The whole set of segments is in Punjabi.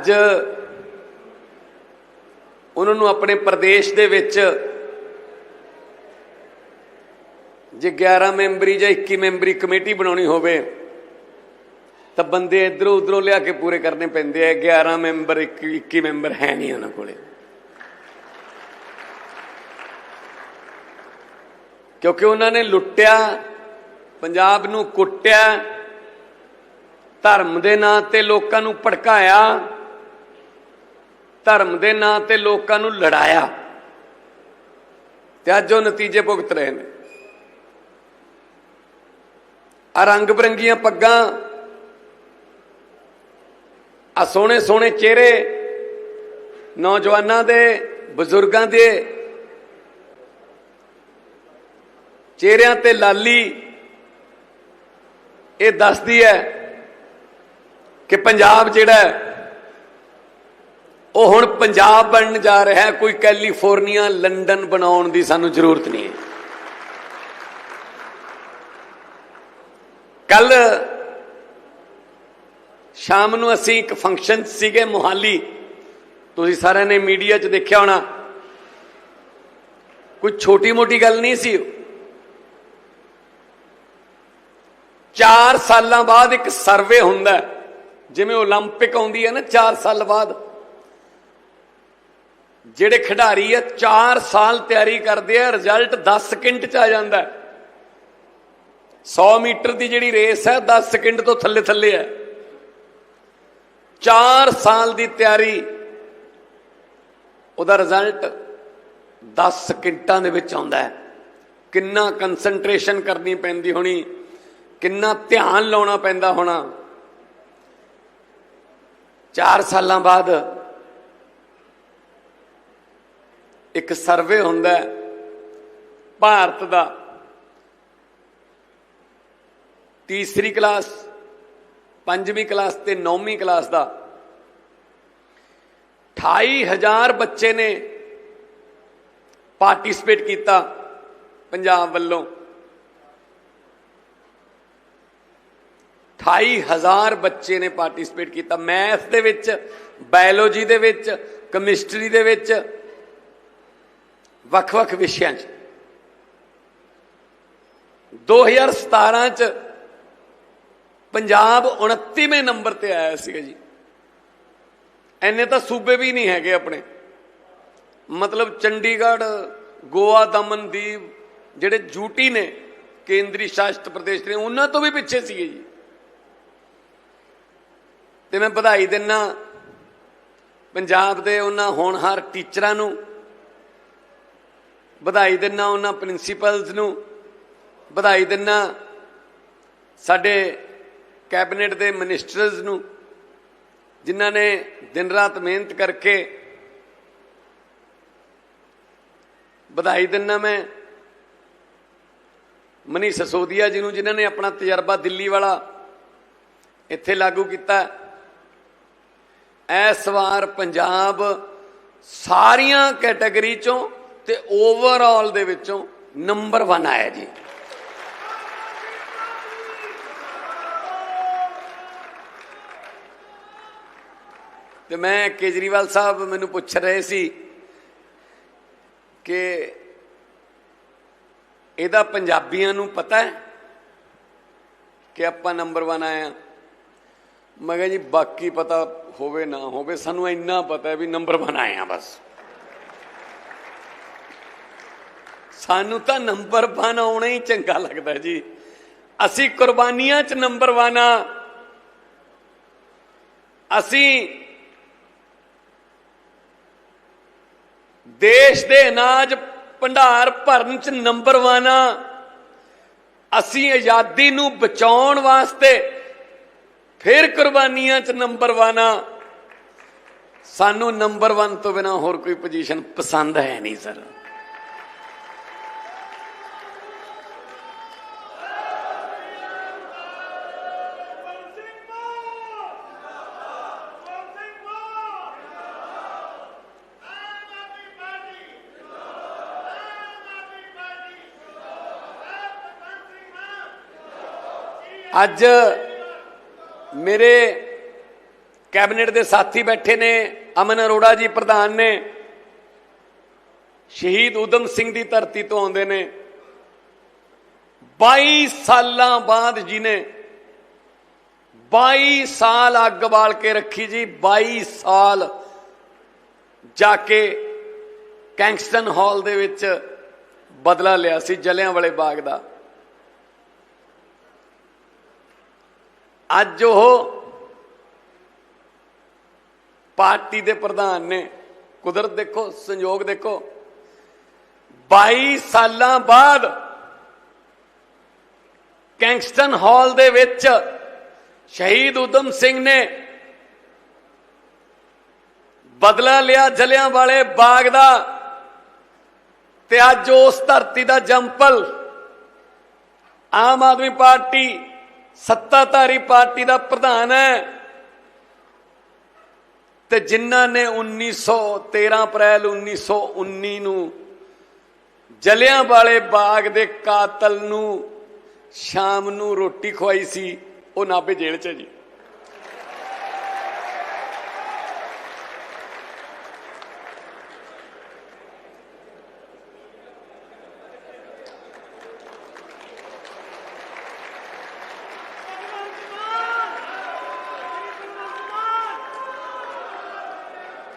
ਅੱਜ ਉਹਨਾਂ ਨੂੰ ਆਪਣੇ ਪ੍ਰਦੇਸ਼ ਦੇ ਵਿੱਚ ਜੇ 11 ਮੈਂਬਰੀ ਜਾਂ 21 ਮੈਂਬਰੀ ਕਮੇਟੀ ਬਣਾਉਣੀ ਹੋਵੇ, ਤਾਂ ਬੰਦੇ ਇਧਰੋਂ ਉਧਰੋਂ ਲਿਆ ਕੇ ਪੂਰੇ ਕਰਨੇ ਪੈਂਦੇ ਆ। 11 ਮੈਂਬਰ 21 ਮੈਂਬਰ ਹੈ ਨਹੀਂ ਉਹਨਾਂ ਕੋਲੇ। ਕਿਉਂਕਿ ਉਹਨਾਂ ਨੇ ਲੁੱਟਿਆ, ਪੰਜਾਬ ਨੂੰ ਕੁੱਟਿਆ, ਧਰਮ ਦੇ ਨਾਂ ਤੇ ਲੋਕਾਂ ਨੂੰ ਭੜਕਾਇਆ। ਧਰਮ ਦੇ ਨਾਂ ਤੇ ਲੋਕਾਂ ਨੂੰ ਲੜਾਇਆ। ਤੇ ਅੱਜ ਉਹ ਨਤੀਜੇ ਭੁਗਤ ਰਹੇ ਨੇ। ਆ ਰੰਗ ਬਰੰਗੀਆਂ ਪੱਗਾਂ, ਆ ਸੋਹਣੇ ਸੋਹਣੇ ਚਿਹਰੇ ਨੌਜਵਾਨਾਂ ਦੇ, ਬਜ਼ੁਰਗਾਂ ਦੇ, ਚਿਹਰਿਆਂ ਤੇ ਲਾਲੀ, ਇਹ ਦੱਸਦੀ ਹੈ ਕਿ ਪੰਜਾਬ ਜਿਹੜਾ ਉਹ ਹੁਣ ਪੰਜਾਬ ਬਣਨ ਜਾ ਰਿਹਾ ਹੈ ਕੋਈ ਕੈਲੀਫੋਰਨੀਆ ਲੰਡਨ ਬਣਾਉਣ ਦੀ ਸਾਨੂੰ ਜ਼ਰੂਰਤ ਨਹੀਂ ਹੈ ਕੱਲ ਸ਼ਾਮ ਨੂੰ ਅਸੀਂ ਇੱਕ ਫੰਕਸ਼ਨ ਸੀਗੇ ਮੁਹਾਲੀ ਤੁਸੀਂ ਸਾਰਿਆਂ ਨੇ ਮੀਡੀਆ 'ਚ ਦੇਖਿਆ ਹੋਣਾ ਕੋਈ ਛੋਟੀ ਮੋਟੀ ਗੱਲ ਨਹੀਂ ਸੀ 4 ਸਾਲਾਂ ਬਾਅਦ ਇੱਕ ਸਰਵੇ ਹੁੰਦਾ ਹੈ ਜਿਵੇਂ 올림픽 ਆਉਂਦੀ ਹੈ ਨਾ 4 ਸਾਲ ਬਾਅਦ ਜਿਹੜੇ ਖਿਡਾਰੀ ਆ 4 ਸਾਲ ਤਿਆਰੀ ਕਰਦੇ ਆ ਰਿਜ਼ਲਟ 10 ਸਕਿੰਟ ਚ ਆ ਜਾਂਦਾ ਹੈ। 100 ਮੀਟਰ ਦੀ ਜਿਹੜੀ ਰੇਸ ਹੈ 10 ਸਕਿੰਟ ਤੋਂ ਥੱਲੇ ਥੱਲੇ ਹੈ। 4 ਸਾਲ ਦੀ ਤਿਆਰੀ, ਉਹਦਾ ਰਿਜ਼ਲਟ 10 ਸਕਿੰਟਾਂ ਦੇ ਵਿੱਚ ਆਉਂਦਾ ਹੈ। ਕਿੰਨਾ ਕਨਸੈਂਟਰੇਸ਼ਨ ਕਰਨੀ ਪੈਂਦੀ ਹੋਣੀ, ਕਿੰਨਾ ਧਿਆਨ ਲਾਉਣਾ ਪੈਂਦਾ ਹੋਣਾ। 4 ਸਾਲਾਂ ਬਾਅਦ ਇੱਕ ਸਰਵੇ ਹੁੰਦਾ ਭਾਰਤ ਦਾ। ਤੀਸਰੀ ਕਲਾਸ, ਪੰਜਵੀਂ ਕਲਾਸ ਤੇ ਨੌਵੀਂ ਕਲਾਸ ਦਾ। 28000 ਬੱਚੇ ਨੇ ਪਾਰਟਿਸਿਪੇਟ ਕੀਤਾ ਪੰਜਾਬ ਵੱਲੋਂ। 28000 ਬੱਚੇ ਨੇ ਪਾਰਟਿਸਿਪੇਟ ਕੀਤਾ। ਮੈਥ ਦੇ ਵਿੱਚ, ਬਾਇਓਲੋਜੀ ਦੇ ਵਿੱਚ, ਕੈਮਿਸਟਰੀ ਦੇ ਵਿੱਚ ਵੱਖ-ਵੱਖ ਵਿਸ਼ਿਆਂ 'ਚ। 2017 'ਚ ਪੰਜਾਬ 29ਵੇਂ ਨੰਬਰ ਤੇ ਆਇਆ ਸੀਗਾ ਜੀ। ਐਨੇ ਤਾਂ ਸੂਬੇ ਵੀ ਨਹੀਂ ਹੈਗੇ ਆਪਣੇ। ਮਤਲਬ ਚੰਡੀਗੜ੍ਹ, ਗੋਆ, ਦਮਨਦੀਪ ਜਿਹੜੇ ਯੂਟੀ ਨੇ, ਕੇਂਦਰੀ ਸ਼ਾਸਿਤ ਪ੍ਰਦੇਸ਼ ਨੇ, ਉਹਨਾਂ ਤੋਂ ਵੀ ਪਿੱਛੇ ਸੀਗੇ ਜੀ। ਤੇ ਮੈਂ ਵਧਾਈ ਦਿੰਨਾ ਪੰਜਾਬ ਦੇ ਉਹਨਾਂ ਹੋਣਹਾਰ ਟੀਚਰਾਂ ਨੂੰ। ਵਧਾਈ ਦਿੰਨਾ ਉਹਨਾਂ ਪ੍ਰਿੰਸੀਪਲਸ ਨੂੰ, ਵਧਾਈ ਦਿੰਨਾ ਸਾਡੇ ਕੈਬਨਿਟ ਦੇ ਮਿਨਿਸਟਰਸ ਨੂੰ, ਜਿਨ੍ਹਾਂ ਨੇ ਦਿਨ ਰਾਤ ਮਿਹਨਤ ਕਰਕੇ ਵਧਾਈ ਦਿੰਨਾ ਮੈਂ। ਮਨੀ ਸਸੋਦੀਆ ਜੀ ਨੂੰ, ਜਿਨ੍ਹਾਂ ਨੇ ਆਪਣਾ ਤਜਰਬਾ ਦਿੱਲੀ ਵਾਲਾ ਇੱਥੇ ਲਾਗੂ ਕੀਤਾ। ਇਸ ਵਾਰ ਪੰਜਾਬ ਸਾਰੀਆਂ ਕੈਟਾਗਰੀ ਚੋਂ ਤੇ ਓਵਰਆਲ ਦੇ ਵਿੱਚੋਂ ਨੰਬਰ 1 ਆਇਆ ਜੀ। ਤੇ ਮੈਂ ਕੇਜਰੀਵਾਲ ਸਾਹਿਬ ਮੈਨੂੰ ਪੁੱਛ ਰਹੇ ਸੀ ਕਿ ਇਹਦਾ ਪੰਜਾਬੀਆਂ ਨੂੰ ਪਤਾ ਹੈ ਕਿ ਆਪਾਂ ਨੰਬਰ 1 ਆਏ ਆ ਮੈਂ ਕਿਹਾ ਜੀ, ਬਾਕੀ ਪਤਾ ਹੋਵੇ ਨਾ ਹੋਵੇ, ਸਾਨੂੰ ਇੰਨਾ ਪਤਾ ਹੈ ਵੀ ਨੰਬਰ 1 ਆਏ ਆ ਬਸ। ਸਾਨੂੰ ਤਾਂ ਨੰਬਰ 1 ਆਉਣਾ ਹੀ ਚੰਗਾ ਲੱਗਦਾ ਜੀ। ਅਸੀਂ ਕੁਰਬਾਨੀਆਂ 'ਚ ਨੰਬਰ 1 ਆ। ਅਸੀਂ ਦੇਸ਼ ਦੇ ਅਨਾਜ ਭੰਡਾਰ ਭਰਨ 'ਚ ਨੰਬਰ 1 ਆ। ਅਸੀਂ ਆਜ਼ਾਦੀ ਨੂੰ ਬਚਾਉਣ ਵਾਸਤੇ ਫਿਰ ਕੁਰਬਾਨੀਆਂ 'ਚ ਨੰਬਰ 1 ਆ। ਸਾਨੂੰ ਨੰਬਰ 1 ਤੋਂ ਬਿਨਾ ਹੋਰ ਕੋਈ ਪੋਜੀਸ਼ਨ ਪਸੰਦ ਹੈ ਨਹੀਂ, ਸਰ। ਅੱਜ ਮੇਰੇ ਕੈਬਨਿਟ ਦੇ ਸਾਥੀ ਬੈਠੇ ਨੇ, ਅਮਨ ਅਰੋੜਾ ਜੀ ਪ੍ਰਧਾਨ ਨੇ। ਸ਼ਹੀਦ ਉਦਮ ਸਿੰਘ ਦੀ ਧਰਤੀ ਤੋਂ ਆਉਂਦੇ ਨੇ। 22 ਸਾਲਾਂ ਬਾਅਦ ਜੀ ਨੇ 22 ਸਾਲ ਅੱਗ ਬਾਲ ਕੇ ਰੱਖੀ ਜੀ 22 ਸਾਲ ਜਾ ਕੇ ਕੈਂਗਸਟਨ ਹਾਲ ਦੇ ਵਿੱਚ ਬਦਲਾ ਲਿਆ ਸੀ ਜਲਿਆਂ ਵਾਲੇ ਬਾਗ ਦਾ। ਅੱਜ ਉਹ ਪਾਰਟੀ ਦੇ ਪ੍ਰਧਾਨ ਨੇ। ਕੁਦਰਤ ਦੇਖੋ, ਸੰਯੋਗ ਦੇਖੋ। 22 ਸਾਲਾਂ ਬਾਅਦ ਕੈਂਗਸਟਨ ਹਾਲ ਦੇ ਵਿੱਚ ਸ਼ਹੀਦ ਉਦਮ ਸਿੰਘ ਨੇ ਬਦਲਾ ਲਿਆ ਜਲਿਆਂ ਵਾਲੇ ਬਾਗ ਦਾ ਤੇ ਅੱਜ ਉਸ ਧਰਤੀ ਦਾ ਜੰਪਲ ਆਮ ਆਦਮੀ ਪਾਰਟੀ ਸੱਤਾਧਾਰੀ ਪਾਰਟੀ ਦਾ ਪ੍ਰਧਾਨ ਹੈ। ਤੇ ਜਿਨ੍ਹਾਂ ਨੇ 1913 ਅਪ੍ਰੈਲ 1919 ਨੂੰ ਜਲਿਆਂ ਵਾਲੇ ਬਾਗ ਦੇ ਕਾਤਲ ਨੂੰ ਸ਼ਾਮ ਨੂੰ ਰੋਟੀ ਖਵਾਈ ਸੀ, ਉਹ ਨਾਭੇ ਜੇਲ੍ਹ 'ਚ ਜੀ।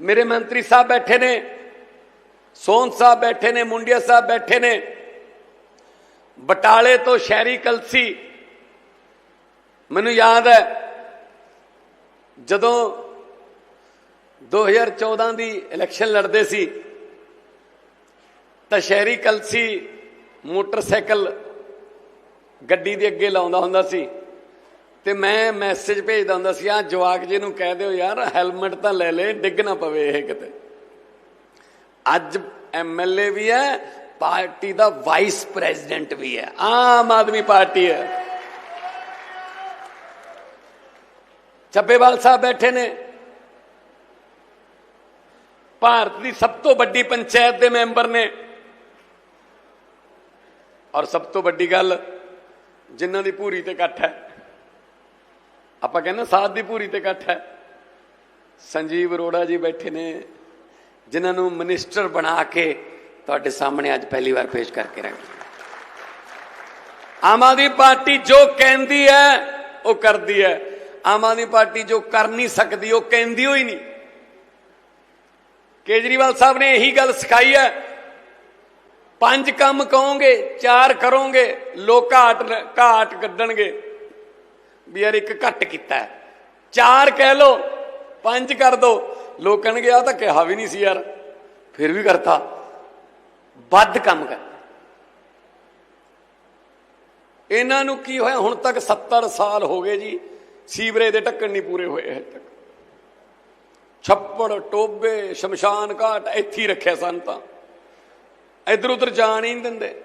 ਮੇਰੇ ਮੰਤਰੀ ਸਾਹਿਬ ਬੈਠੇ ਨੇ ਸੋਨ ਸਾਹਿਬ ਬੈਠੇ ਨੇ, ਮੁੰਡਿਆ ਸਾਹਿਬ ਬੈਠੇ ਨੇ, ਬਟਾਲੇ ਤੋਂ ਸ਼ਹਿਰੀ ਕਲਸੀ। ਮੈਨੂੰ ਯਾਦ ਹੈ, ਜਦੋਂ 2014 ਦੀ ਇਲੈਕਸ਼ਨ ਲੜਦੇ ਸੀ, ਤਾਂ ਸ਼ਹਿਰੀ ਕਲਸੀ ਮੋਟਰਸਾਈਕਲ ਗੱਡੀ ਦੇ ਅੱਗੇ ਲਾਉਂਦਾ ਹੁੰਦਾ ਸੀ। ਤੇ ਮੈਂ ਮੈਸੇਜ ਭੇਜਦਾ ਹੁੰਦਾ ਸੀ ਆ ਜਵਾਕ ਜੀ ਨੂੰ ਕਹਿ ਦਿਓ ਯਾਰ ਹੈਲਮਟ ਤਾਂ ਲੈ ਲੈ, ਡਿੱਗ ਨਾ ਪਵੇ ਇਹ ਕਿਤੇ। ਅੱਜ ਐਮਐਲਏ ਵੀ ਹੈ, ਪਾਰਟੀ ਦਾ ਵਾਈਸ ਪ੍ਰੈਜ਼ੀਡੈਂਟ ਵੀ ਹੈ। ਆਮ ਆਦਮੀ ਪਾਰਟੀ ਹੈ। ਚੱਬੇਵਾਲ ਸਾਹਿਬ ਬੈਠੇ ਨੇ। ਭਾਰਤ ਦੀ ਸਭ ਤੋਂ ਵੱਡੀ ਪੰਚਾਇਤ ਦੇ ਮੈਂਬਰ ਨੇ। ਔਰ ਸਭ ਤੋਂ ਵੱਡੀ ਗੱਲ, ਜਿਨ੍ਹਾਂ ਦੀ ਪੂਰੀ ਤੇ ਇਕੱਠ ਹੈ। ਆਪਾਂ ਕਹਿੰਦੇ ਸਾਧ ਦੀ ਪੂਰੀ ਤੇ ਇਕੱਠ ਹੈ। ਸੰਜੀਵ ਅਰੋੜਾ ਜੀ ਬੈਠੇ ਨੇ, ਜਿਨ੍ਹਾਂ ਨੂੰ ਮਿਨਿਸਟਰ ਬਣਾ ਕੇ ਤੁਹਾਡੇ ਸਾਹਮਣੇ ਅੱਜ ਪਹਿਲੀ ਵਾਰ ਪੇਸ਼ ਕਰਕੇ ਰੱਖਿਆ ਆਮ ਆਦਮੀ ਪਾਰਟੀ ਜੋ ਕਹਿੰਦੀ ਹੈ, ਉਹ ਕਰਦੀ ਹੈ। ਆਮ ਆਦਮੀ ਪਾਰਟੀ ਜੋ ਕਰ ਨਹੀਂ ਸਕਦੀ, ਉਹ ਕਹਿੰਦੀ ਹੋਈ ਨਹੀਂ। ਕੇਜਰੀਵਾਲ ਸਾਹਿਬ ਨੇ ਇਹੀ ਗੱਲ ਸਿਖਾਈ ਹੈ, ਪੰਜ ਕੰਮ ਕਹੋਗੇ, ਚਾਰ ਕਰੋਗੇ, ਲੋਕ ਘਾਟ ਘਾਟ ਕੱਢਣਗੇ। ਵੀ ਯਾਰ ਇੱਕ ਘੱਟ ਕੀਤਾ ਚਾਰ ਕਹਿ ਲੋ ਪੰਜ ਕਰ ਦੋ। ਲੋਕ ਕਹਿਣਗੇ ਆ ਤਾਂ ਕਿਹਾ ਵੀ ਨਹੀਂ ਸੀ ਯਾਰ। ਫਿਰ ਵੀ ਕਰਤਾ। ਵੱਧ ਕੰਮ ਕਰ। ਇਹਨਾਂ ਨੂੰ ਕੀ ਹੋਇਆ? ਹੁਣ ਤੱਕ 70 ਸਾਲ ਹੋ ਗਏ ਜੀ। ਸੀਵਰੇਜ ਦੇ ਢੱਕਣ ਨਹੀਂ ਪੂਰੇ ਹੋਏ ਹਜੇ ਤੱਕ। ਛੱਪੜ, ਟੋਬੇ, ਸ਼ਮਸ਼ਾਨ ਘਾਟ, ਇੱਥੇ ਹੀ ਰੱਖਿਆ ਸਨ ਤਾਂ। ਇਧਰ ਉਧਰ ਜਾਣ ਹੀ ਨਹੀਂ ਦਿੰਦੇ।